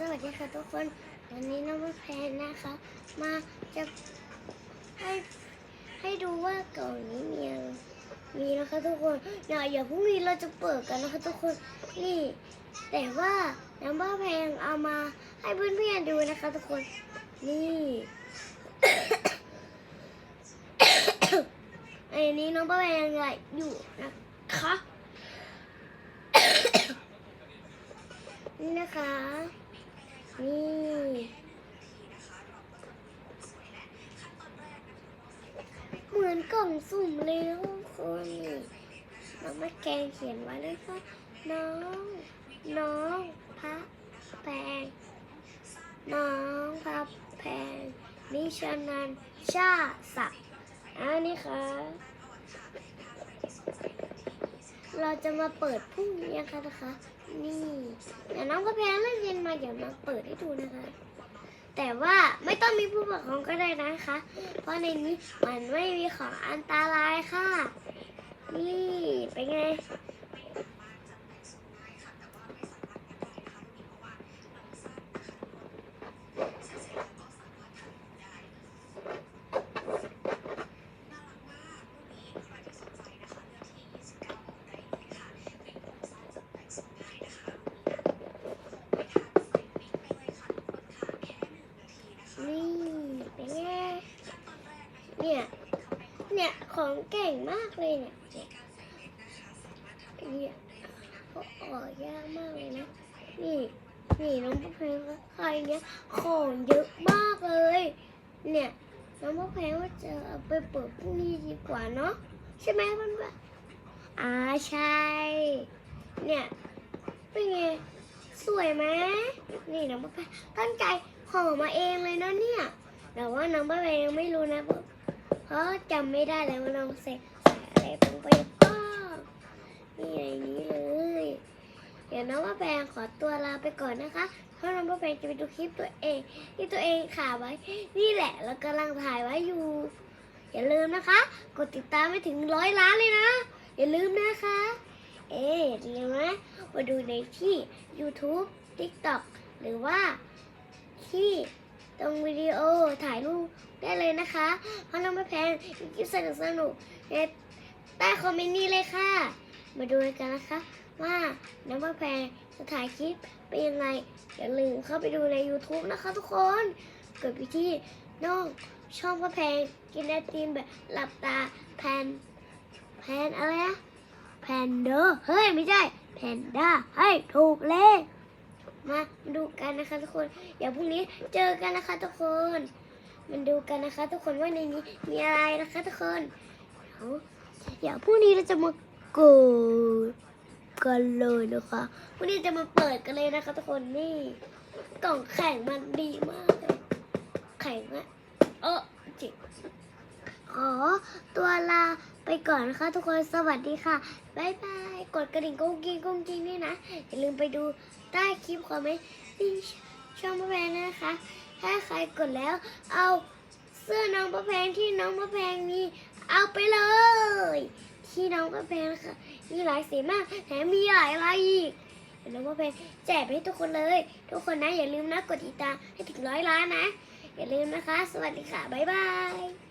สวัสดีค่ะทุกคน วันนี้น้องแพนนะคะ มาจะให้ให้ดูว่ากล่องนี้มีมีนะคะทุกคนอย่าอย่าพรุ่งนี้เราจะเปิดกันนะคะทุกคนนี่ แต่ว่าน้ำบ้าแพงเอามาให้เพื่อนๆดูนะคะทุกคนนี่อันนี้น้องบ้าแพงอยู่นะคะนี่นะคะ นี่เหมือนกล่องสุ่มเลยทุกคนน้องมาแกงเขียนไว้เลยค่ะน้อง น้องพระแพงน้องพระแพงนิชานันชาสักอันนี้ค่ะ เราจะมาเปิดพรุ่งนี้นะคะนะคะ นี่เดี๋ยวน้องก็แพงเล่นเย็นมาเดี๋ยวมาเปิดให้ดูนะคะ แต่ว่าไม่ต้องมีผู้ปกครองก็ได้นะคะ เพราะในนี้มันไม่มีของอันตรายค่ะ นี่เป็นไง นี่เป็นไง เนี่ย เนี่ย ของเก่งมากเลยเนี่ยเนี่ยเขาออกยากมากเลยนะ นี่ นี่น้องพระเพลงใครเนี่ยของเยอะมากเลย เนี่ย น้องพระเพลงว่าจะเอาไปเปิดพรุ่งนี้ดีกว่าเนาะ ใช่ไหมเพื่อนๆอ่าใช่ เนี่ย เป็นไง สวยไหมนี่น้องพระเพลงตั้งใจห่อมาเองเลยนะเนี่ย แต่ว่าน้องพระเพลงยังไม่รู้นะ เพราะจำไม่ได้แล้วว่าน้องใส่ใส่อะไรลงไปบ้างนี่ในนี้เลย เดี๋ยวน้องพระแพงขอตัวลาไปก่อนนะคะ เพราะน้องพระแพงจะไปดูคลิปตัวเอง ที่ตัวเองขาไว้ นี่แหละเรากำลังถ่ายไว้อยู่ อย่าลืมนะคะ กดติดตามไปถึงร้อยล้านเลยนะ อย่าลืมนะคะ เอ๊ะอย่าลืมนะมาดูในที่ YouTube TikTok หรือว่าที่ตรงวิดีโอถ่ายรูป ได้เลยนะคะ เพราะน้องพระแพงมีคลิปสนุกสนุกในใต้คอมเมนต์นี้เลยค่ะ มาดูกันนะคะ ว่าน้องพระแพงจะถ่ายคลิปเป็นยังไง อย่าลืมเข้าไปดูใน YouTube นะคะทุกคนกดไปที่น้องช่องพระแพงกินไอติมแบบหลับตาแพนแพนอะไรนะแพนเดอร์เฮ้ยไม่ใช่แพนด้าให้ถูกเลขมาดูกันนะคะทุกคน เดี๋ยวพรุ่งนี้เจอกันนะคะทุกคน มันดูกันนะคะ ทุกคนว่าในนี้มีอะไรนะคะทุกคนเดี๋ยวพรุ่งนี้เราจะมาเกิดกันเลยนะคะพรุ่งนี้จะมาเปิดกันเลยนะคะ ทุกคนนี่กล่องแข่งมันดีมากเลยแข่งอะเออจิขอตัวลาไปก่อนนะคะ ทุกคนสวัสดีค่ะบ๊ายบายกดกระดิ่งกุ้งกิ้งกุ้งกิ้งด้วยนะอย่าลืมไปดูใต้คลิปคอมเมนต์ช่องแพงนะคะ ถ้าใครกดแล้ว เอาเสื้อน้องประแพงที่น้องประแพงมีเอาไปเลย ที่น้องประแพงค่ะ มีหลายสีมากแถมมีหลายลายอีกน้องประแพงแจกให้ทุกคนเลย ทุกคนนะอย่าลืมนะกดติดตามให้ถึงร้อยล้านนะ อย่าลืมนะคะ สวัสดีค่ะบ๊ายบาย